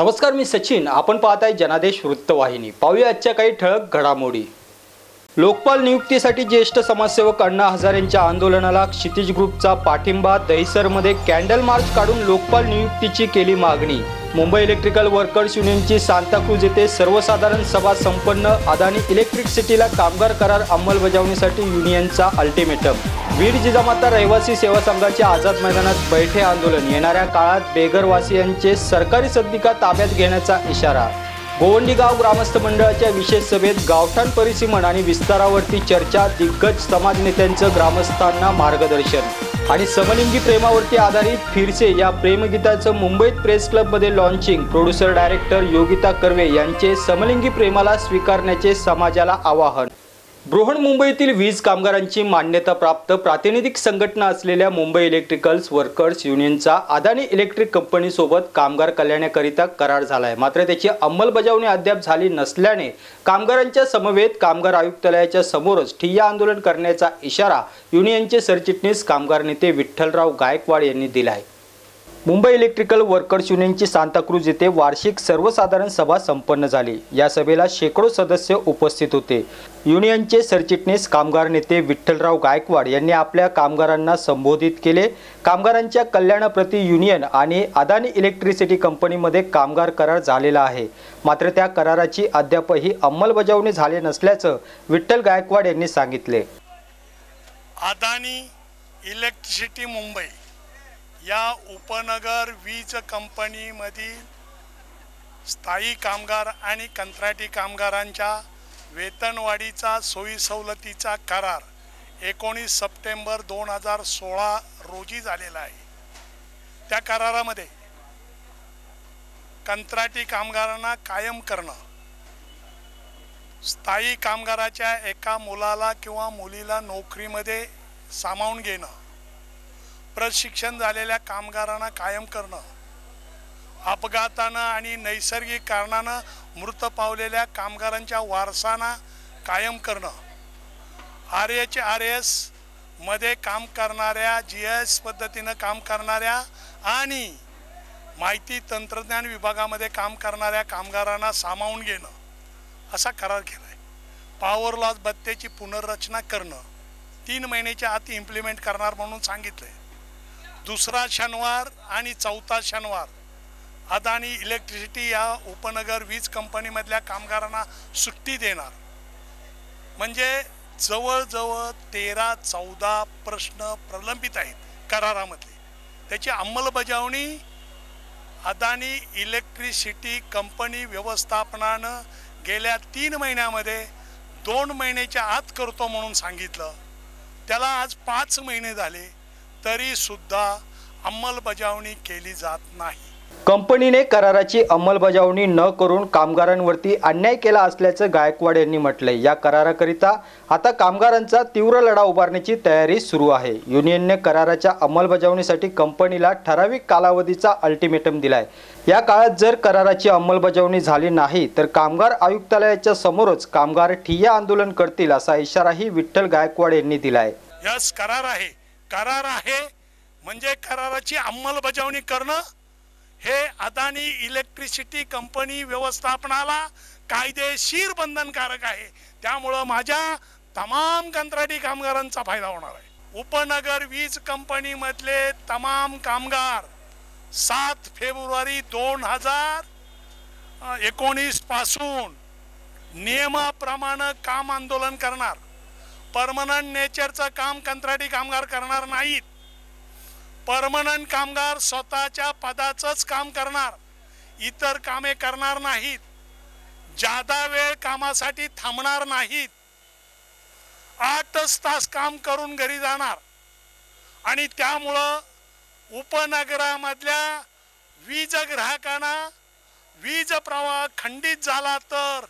नमस्कार मी सचिन. आपण पाहत आहे जनादेश वृत्तवाहिनी. पाहूया आजच्या काही ठळक घडामोडी. लोकपाल नियुक्तीसाठी ज्येष्ठ समाजसेवक अण्णा हजारेंच्या आंदोलनाला क्षितिज ग्रुपचा पाठिंबा दहिसरमध्ये कॅन्डल मार्च काढून लोकपाल नियुक्तीची केली मागणी. मुंबई इलेक्ट्रिकल वर्कर्स युनियनची सांताक्रूज येथे सर्वसाधारण सभा संपन्न. अदानी इलेक्ट्रिक सिटीला कामगार करार अंमलबजावणीसाठी युनियनचा अल्टिमेटम. बीड जिजामाता रहिवासी सेवा संघाच्या आझाद मैदानात बैठे आंदोलन. येणाऱ्या काळात बेघरवासियांचे सरकारी सद्दिका ताब्यात घेण्याचा इशारा. गोवंडी गाव ग्रामस्थ मंडळाच्या विशेष सभेत गावठाण परिसीमन आणि विस्तारावरती चर्चा दिग्गज समाज नेत्यांचं ग्रामस्थांना मार्गदर्शन. आणि समलिंगी प्रेमावरती आधारित फिरसे या प्रेमगीताचं मुंबईत प्रेस क्लबमध्ये launching producer director Yogita Karve यांचे समलिंगी प्रेमाला स्वीकारण्याचे समाजाला आवाहन. बृहण मुंबईतील वीज कामगारांची मान्यता प्राप्त प्रातिनिधिक संघटना असलेल्या मुंबई इलेक्ट्रिकल्स वर्कर्स युनियनचा अदानी इलेक्ट्रिक कंपनीसोबत कामगार कल्याणाकरिता करार झाला आहे मात्र त्याची अंमलबजावणी अद्याप झाली नसल्याने कामगारांच्या समवेत कामगार आयुक्तालयाच्या समोरच ठिय्या आंदोलन करण्याचा इशारा युनियनचे सरचिटणीस कामगार नेते विठ्ठलराव गायकवाड यांनी दिला आहे मुंबई इलेक्ट्रिकल वर्कर्स युनियनची सांताक्रूज येथे वार्षिक सर्वसाधारण सभा संपन्न झाली. या सभेला शेकडो सदस्य उपस्थित होते. युनियनचे सरचिटणीस कामगार नेते विठ्ठलराव गायकवाड यांनी आपल्या कामगारांना संबोधित केले. कामगारांच्या कल्याणाप्रती युनियन आणि अदानी इलेक्ट्रिसिटी कंपनीमध्ये कामगार करार झालेला आहे. मात्र त्या कराराची अद्यापही अंमलबजावणी झाली नसल्याचं विठ्ठल गायकवाड यांनी सांगितले. अदानी इलेक्ट्रिसिटी मुंबई. या उपनगर वीज कंपनीमधील स्थायी कामगार आणि कंत्राटी कामगारांच्या वेतनवाढीचा सोयी सवलतीचा करार एकोणीस सप्टेंबर दोन हजार सोळा रोजी झालेला आहे. त्या करारामध्ये कंत्राटी कामगारांना कायम करणं स्थायी कामगाराच्या एका मुलाला किंवा मुलीला नोकरीमध्ये सामावून घेणं प्रशिक्षण झालेल्या कामगारांना कायम करणं अपघातानं आणि नैसर्गिक कारणानं मृत पावलेल्या कामगारांच्या वारसांना कायम करणं. आर एच आर एसमध्ये काम करणाऱ्या जी एस पद्धतीनं काम करणाऱ्या आणि माहिती तंत्रज्ञान विभागामध्ये काम करणाऱ्या कामगारांना सामावून घेणं असा करार केला आहे पॉवर लॉस भत्त्याची पुनर्रचना करणं तीन महिन्याच्या आत इम्प्लिमेंट करणार म्हणून सांगितलं आहे दुसरा शनिवार आणि चौथा शनिवार. अदानी इलेक्ट्रिसिटी या उपनगर वीज कंपनीमधल्या कामगारांना सुट्टी देणार. म्हणजे जवळजवळ तेरा चौदा प्रश्न प्रलंबित आहेत करारामधले. त्याची अंमलबजावणी अदानी इलेक्ट्रिसिटी कंपनी व्यवस्थापनानं गेल्या तीन महिन्यामध्ये दोन महिन्याच्या आत करतो म्हणून सांगितलं. त्याला आज पाच महिने झाले. तरी सुद्धा अंमलबजावणी केली जात नाही. कंपनीने कराराची अंमलबजावणी न करून कामगारांवरती अन्याय केला असल्याचं गायकवाड यांनी म्हटलंय. या कराराकरिता आता कामगारांचा तीव्र लढा उभारण्याची तयारी सुरू आहे. युनियनने कराराच्या अंमलबजावणीसाठी कंपनीला ठराविक कालावधीचा अल्टिमेटम दिलाय. या काळात जर कराराची अंमलबजावणी झाली नाही तर कामगार आयुक्तालयाच्या समोरच कामगार ठिय्या आंदोलन करतील असा इशाराही विठ्ठल गायकवाड यांनी दिलाय. करार आहे. करार आहे. म्हणजे कराराची अंमलबजावणी करणं हे अदानी इलेक्ट्रिसिटी कंपनी व्यवस्थापनाला कायदेशीर बंधनकारक आहे. त्यामुळं माझ्या तमाम कंत्राटी कामगारांचा फायदा होणार आहे. उपनगर वीज कंपनीमधले तमाम कामगार सात फेब्रुवारी दोन हजार एकोणीसपासून नियमाप्रमाणे काम आंदोलन करणार. परमनंट नेचरचं काम कंत्राटी कामगार करणार नाहीत. परमनंट कामगार स्वतःच्या पदाचंच काम करणार इतर कामे करणार नाहीत. जादा वेळ कामासाठी थांबणार नाहीत. आठच तास काम करून घरी जाणार. आणि त्यामुळं उपनगरामधल्या वीज ग्राहकांना वीज प्रवाह खंडित झाला तर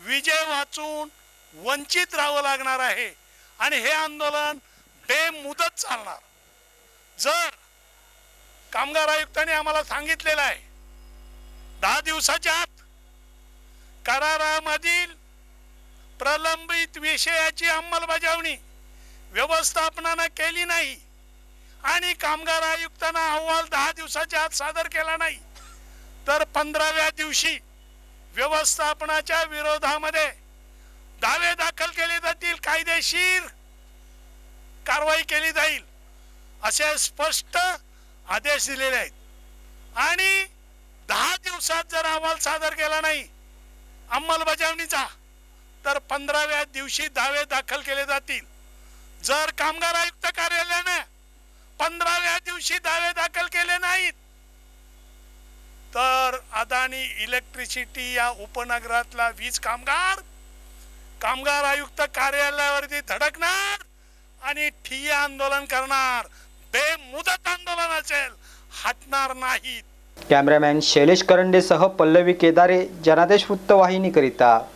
विजय वाचून वंचित राहावं लागणार आहे. आणि हे आंदोलन बेमुदत चालणार. जर कामगार आयुक्तांनी आम्हाला सांगितलेलं आहे दहा दिवसाच्या आत करारामधील प्रलंबित विषयाची अंमलबजावणी व्यवस्थापनानं केली नाही आणि कामगार आयुक्तांना अहवाल दहा दिवसाच्या आत सादर केला नाही तर पंधराव्या दिवशी व्यवस्थापनाच्या विरोधामध्ये दावे दाखल केले जातील कायदेशीर कारवाई केली जाईल असे स्पष्ट आदेश दिलेले आहेत. आणि दहा दिवसात जर अहवाल सादर केला नाही अंमलबजावणीचा तर पंधराव्या दिवशी दावे दाखल केले जातील. जर कामगार आयुक्त कार्यालयाने पंधराव्या दिवशी दावे दाखल केले नाहीत तर अदानी इलेक्ट्रिसिटी या उपनगरातला वीज कामगार कामगार आयुक्त कार्यालयावरती धडकणार आणि ठिय्या आंदोलन करणार. बेमुदत आंदोलन असेल. हटणार नाहीत. कॅमेरामॅन शैलेश करंडेसह पल्लवी केदारे जनादेश वृत्तवाहिनीकरिता.